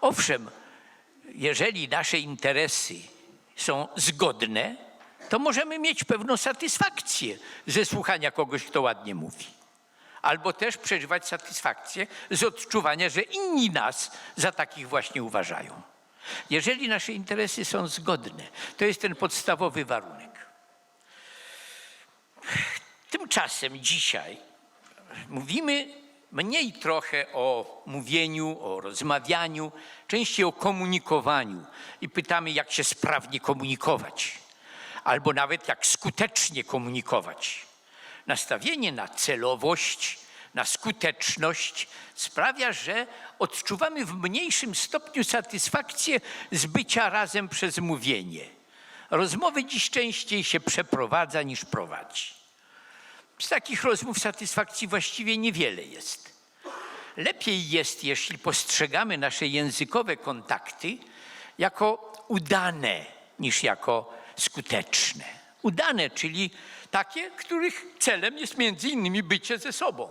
owszem, jeżeli nasze interesy są zgodne, to możemy mieć pewną satysfakcję ze słuchania kogoś, kto ładnie mówi. Albo też przeżywać satysfakcję z odczuwania, że inni nas za takich właśnie uważają. Jeżeli nasze interesy są zgodne, to jest ten podstawowy warunek. Tymczasem dzisiaj mówimy mniej trochę o mówieniu, o rozmawianiu, częściej o komunikowaniu i pytamy, jak się sprawnie komunikować, albo nawet jak skutecznie komunikować. Nastawienie na celowość, na skuteczność sprawia, że odczuwamy w mniejszym stopniu satysfakcję z bycia razem przez mówienie. Rozmowy dziś częściej się przeprowadza niż prowadzi. Z takich rozmów satysfakcji właściwie niewiele jest. Lepiej jest, jeśli postrzegamy nasze językowe kontakty jako udane niż jako skuteczne. Udane, czyli takie, których celem jest między innymi bycie ze sobą.